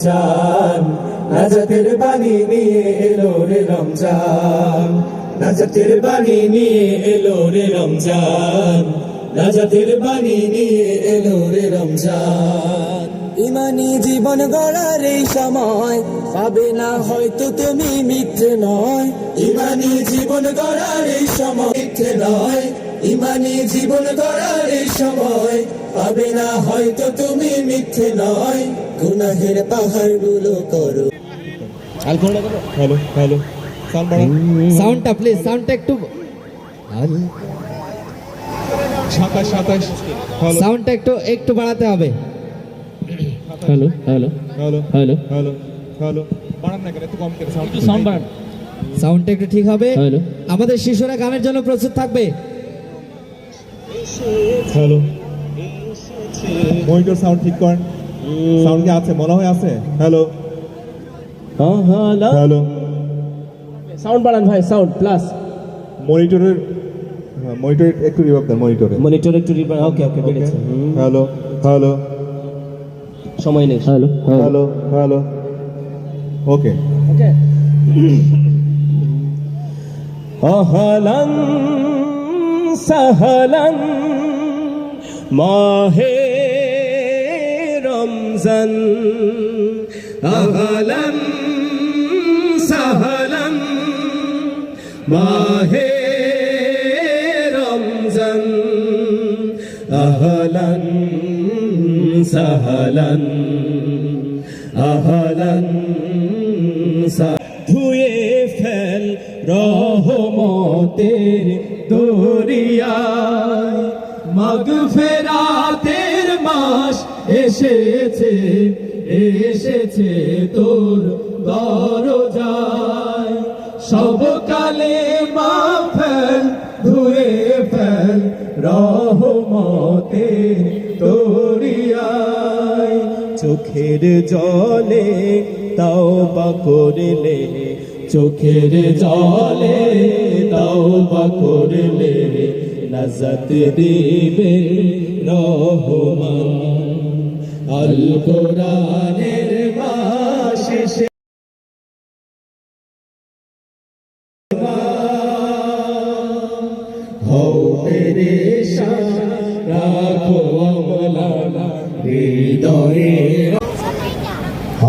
রমজান, নাজাতের বাণী নিয়ে এলো রে রমজান। নাজাতের বাণী নিয়ে এলো রে রমজান। নাজাতের বাণী নিয়ে এলো রে রমজান। ইমানি জীবন গড়ার এই সময় পাবে না হয়তো তুমি মিথ্যে নয়। ইমানি জীবন গড়ার এই সময় মিথ্যে নয়। ইমানি জীবন গড়ার এই সময় পাবে না হয়তো তুমি মিথ্যে নয়। গুনাহের পাহাড়গুলো করো। হ্যালো হ্যালো সাউন্ডটা প্লিজ সাউন্ডটা একটু সাতাশ সাতাশ। সাউন্ডটা একটু একটু বাড়াতে হবে। Hello hello hello hello hello hello বাড়ান না কেন? একটু কম করে সাউন্ড সাউন্ড বাড়ান। সাউন্ডটা একটু ঠিক হবে। আমাদের শিশুরা গানের জন্য প্রস্তুত থাকবে। হ্যালো মনিটর সাউন্ড ঠিক করেন। সাউন্ড কি আছে? মনে হয় আছে? হ্যালো হ্যালো সাউন্ড বাড়ান ভাই সাউন্ড প্লাস মনিটরের হ্যাঁ মনিটর একটু রিভাব দেন মনিটরে। মনিটর একটু রিবার ওকে ওকে বেড়েছে। হ্যালো হ্যালো সময় নেই। Hello hello hello okay okay অহলন সহলন মাহে রমজান অহলন সহলন মাহে রমজান অহলন সহলন আহলন ধুয়ে ফেল রহমতের দরিয়ায় মগফেরাতের মাস এসেছে এসেছে তোর দরজায়। সব কালে মা ফেল ধুয়ে ফেল রহমতের দরিয়ায় চোখের জলে তাও বা করলে, চোখের জলে তাও বা করলে, নজত দিবে রহমান। আল কোরআনের হৃদয়ে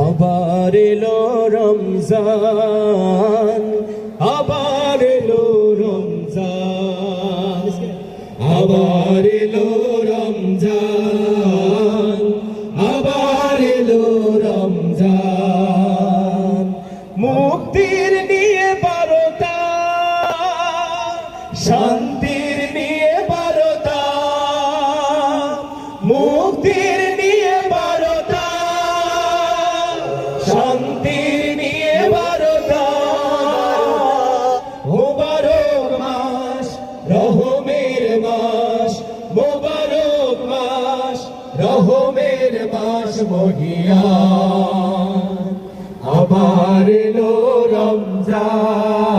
আবার এলো রমজান আবার এলো রমজান। আবার এলো রমজান। মুক্তির নিয়ে বারোটা, শান্তির নিয়ে বারোটা, মোবারক মাস, রহমের মাস, মোবারক মাস, রহমের মাস মহিয়া। আবার এলো রমজান,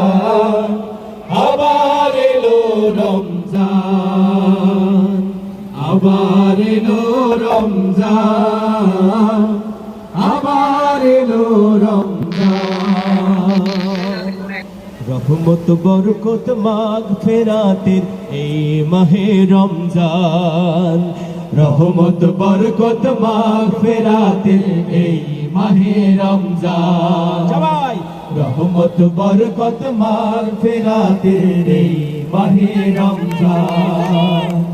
আবার এলো রমজান, আবার রমজান আবার এলো রমজান। রহমত বরকত মাগ ফেরাতের এই মাহে রমজান। রহমত বরকত মাগ ফেরাতের এই মাহে রমজান। রহমত বরকত মাগ ফেরাতের এই মাহে রমজান।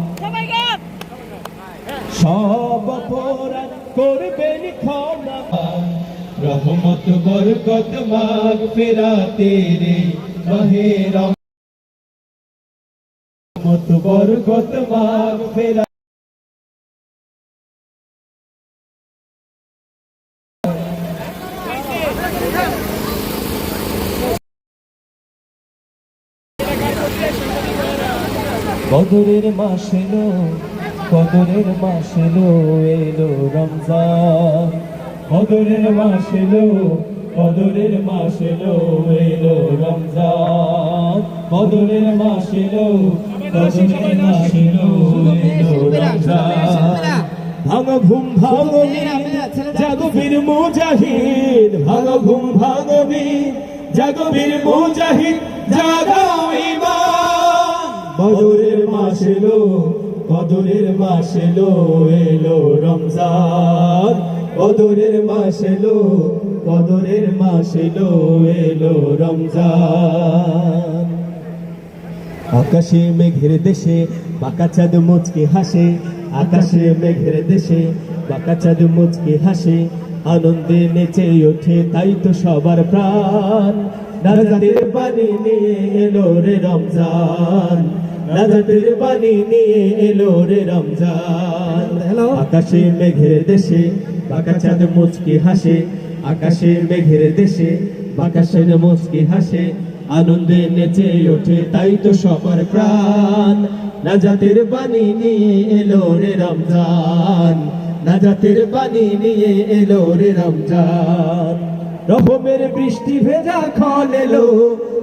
সব অপরাধ করবেন ক্ষমা। রহমত, বরকত, মাগ ফেরাতে রে মাহে রহমত, বরকত, মাগ ফেরা বদরের মাস এলো কদরের মাস এলো এলো রমজান। কদরের মাস এলো কদরের মাস এলো এলো রমজান। কদরের মাস এলো কদরের মাস এলো এলো রমজান। ভাঙো ঘুম, ভাঙো জাগো বীর মুজাহিদ। ভাঙো ঘুম বীর, জাগো বীর মুজাহিদ, জাগাও এলো বদরের মাস এলো এলো রমজান। বদরের মাস এলো বদরের মাস এলো এলো রমজান। আকাশে মেঘের দেশে বাঁকা চাঁদ মুচকে হাসে, আকাশে মেঘের দেশে বাঁকা চাঁদ মুচকে হাসে, আনন্দে নেচে ওঠে তাই তো সবার প্রাণ। নাজাতের বাণী নিয়ে এলো রে রমজান। নাজাতের বাণী নিয়ে এলো রে রমজান। আকাশে মেঘের দেশে বাঁকা চাঁদ মুচকে হাসে। আকাশে মেঘের দেশে বাকাশের মুচকি হাসে। আনন্দে নেচে ওঠে তাই তো সবার প্রাণ। নাজাতের বাণী নিয়ে এলো রে রমজান। নাজাতের বাণী নিয়ে এলো রে রমজান। রহমের বৃষ্টি ভেজা খল এলো।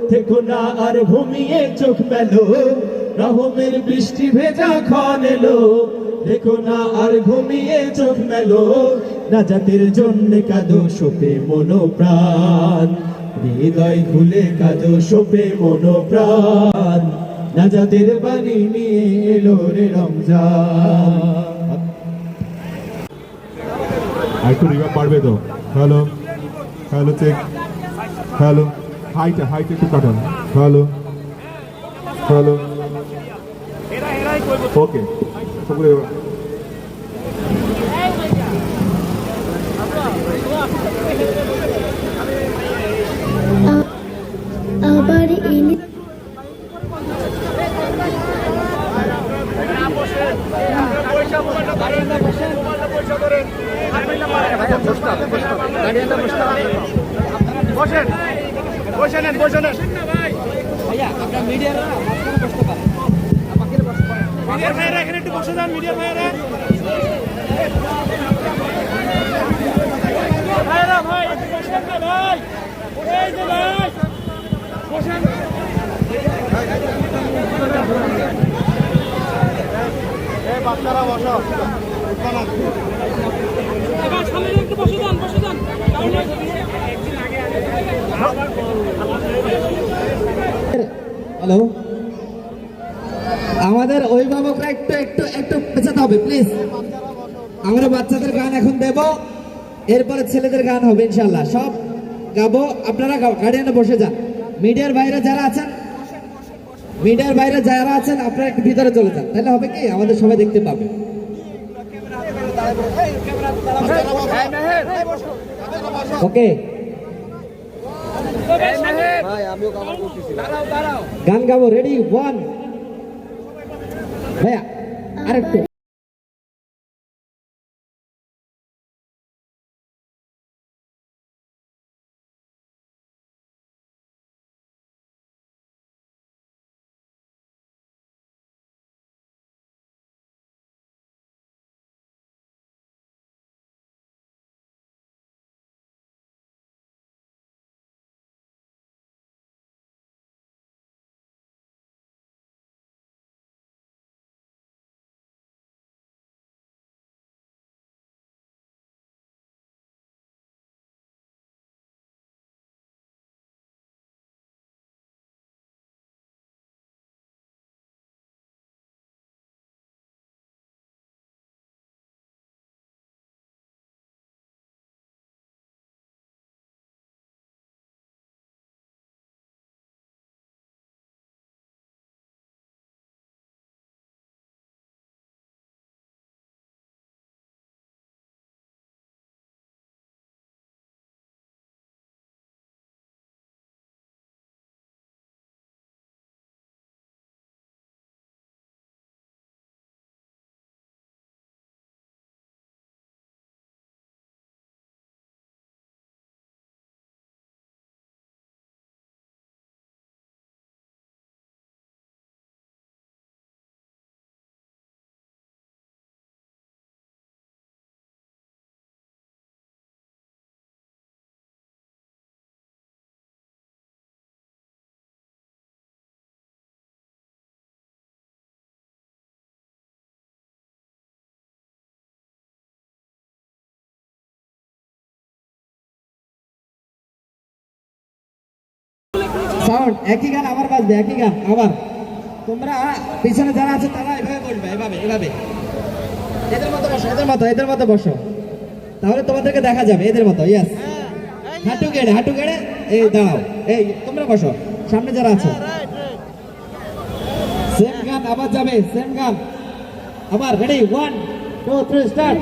থেকো না আর ঘুমিয়ে চোখ মেলো। রহমের বৃষ্টি ভেজা খল এলো। দেখো না আর ঘুমিয়ে চোখ মেলো। নাজাতের জন্য কাদো সোপে মনো প্রাণ হৃদয় খুলে কাদো সোপে মনো প্রাণ নাজাতের বাণী নিয়ে এলো রে রমজান। একটু রিভার পারবে তো। Hello hello check hello height height একটু কাটান। হ্যালো হ্যালো ওকে সকলে আবার বাচ্চারা বসো এবার বসে আমাদের অভিভাবকরা একটু একটু পেছাতে হবে প্লিজ আমরা বাচ্চাদের গান এখন দেব। এরপরে ছেলেদের গান হবে ইনশাল্লাহ সব গাবো, আপনারা গার্ডিয়ানে বসে যান। মিডিয়ার বাইরে যারা আছেন মিডিয়ার বাইরে যারা আছেন, আপনারা একটু ভিতরে চলে যান। তাহলে হবে কি? আমাদের সবাই দেখতে পাবে। ওকে। গান গাবো রেডি ওয়ান ভাইয়া। arte. সাউন্ড একই গান আবার বাজবে একই গান আবার তোমরা পিছনে যারা আছে তারা এভাবে বসবে এভাবে এভাবে এদের মতো বসো এদের মতো এদের মতো বসো তাহলে তোমাদেরকে দেখা যাবে এদের মতো ইয়াস হাঁটু গেড়ে হাঁটু গেড়ে এই দাঁড়াও এই তোমরা বসো সামনে যারা আছো সেম গান আবার যাবে সেম গান আবার ready one two three start